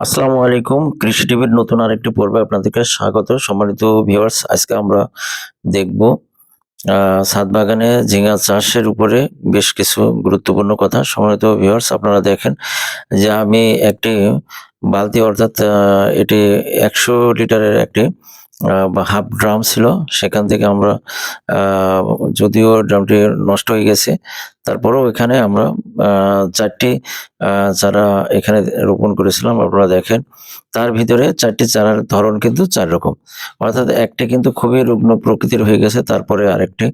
আসসালামু আলাইকুম। কৃষি টিভির নতুন আরেকটি পর্বে আপনাদেরকে স্বাগত। সম্মানিত ভিউয়ার্স আজকে আমরা দেখব ছাদ বাগানে ঝিঙা চাষের উপরে বেশ কিছু গুরুত্বপূর্ণ কথা। সম্মানিত ভিউয়ার্স আপনারা দেখেন যে আমি একটি বালতি অর্থাৎ এটি একশো লিটারের একটি বা হাফ ড্রাম ছিল, সেখান থেকে আমরা যদিও ড্রামটি নষ্ট হয়ে গেছে, তারপরেও এখানে আমরা চারটি চারা এখানে রোপণ করেছিলাম, আপনারা দেখেন, তার ভিতরে চারটি চারার ধরন কিন্তু চার রকম। অর্থাৎ একটি কিন্তু খুবই রুগ্ন প্রকৃতির হয়ে গেছে, তারপরে আরেকটি,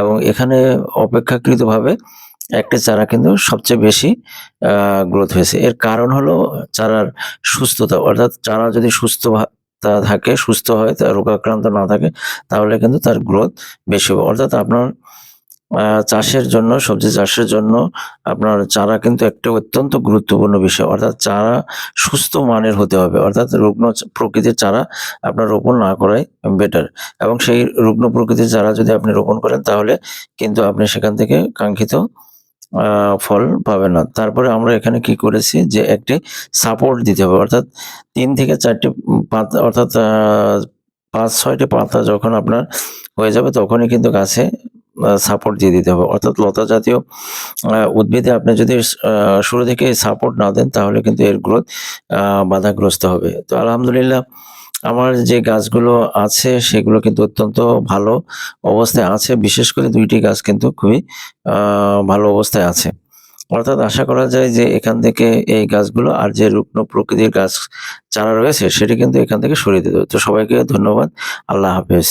এবং এখানে অপেক্ষাকৃতভাবে একটি চারা কিন্তু সবচেয়ে বেশি গ্রোথ হয়েছে। এর কারণ হলো চারার সুস্থতা, অর্থাৎ চারা যদি সুস্থ তা থাকে, সুস্থ হয় তার রোগাক্রান্ত না থাকে, তাহলে কিন্তু তার গ্রোথ বেশি হবে। অর্থাৎ আপনার চাষের জন্য, সবজি চাষের জন্য আপনার চারা কিন্তু একটা অত্যন্ত গুরুত্বপূর্ণ বিষয়। অর্থাৎ চারা সুস্থ মানের হতে হবে। অর্থাৎ রুগ্ন প্রকৃতির চারা আপনার রোপণ না করাই বেটার এবং সেই রুগ্ন প্রকৃতির চারা যদি আপনি রোপণ করেন, তাহলে কিন্তু আপনি সেখান থেকে কাঙ্ক্ষিত ফল পাবে না। তারপরে আমরা এখানে কি করেছি যে একটি সাপোর্ট দিতে হবে। অর্থাৎ তিন থেকে চারটি পাতা অর্থাৎ পাঁচ, ছয়টি পাতা যখন আপনার হয়ে যাবে তখনই কিন্তু গাছে সাপোর্ট দিয়ে দিতে হবে। অর্থাৎ লতা জাতীয় উদ্ভিদে আপনি যদি শুরু থেকে সাপোর্ট না দেন তাহলে কিন্তু এর গ্রোথ বাধাগ্রস্ত হবে। তো আলহামদুলিল্লাহ আমার যে গাছগুলো আছে সেগুলো কিন্তু অত্যন্ত ভালো অবস্থায় আছে। বিশেষ করে দুইটি গাছ কিন্তু খুবই ভালো অবস্থায় আছে। অর্থাৎ আশা করা যায় যে এখান থেকে এই গাছগুলো আর যে রুগ্ন প্রকৃতির গাছ চারা রয়েছে সেটি কিন্তু এখান থেকে সরিয়ে দিতে তো সবাইকে ধন্যবাদ। আল্লাহ হাফেজ।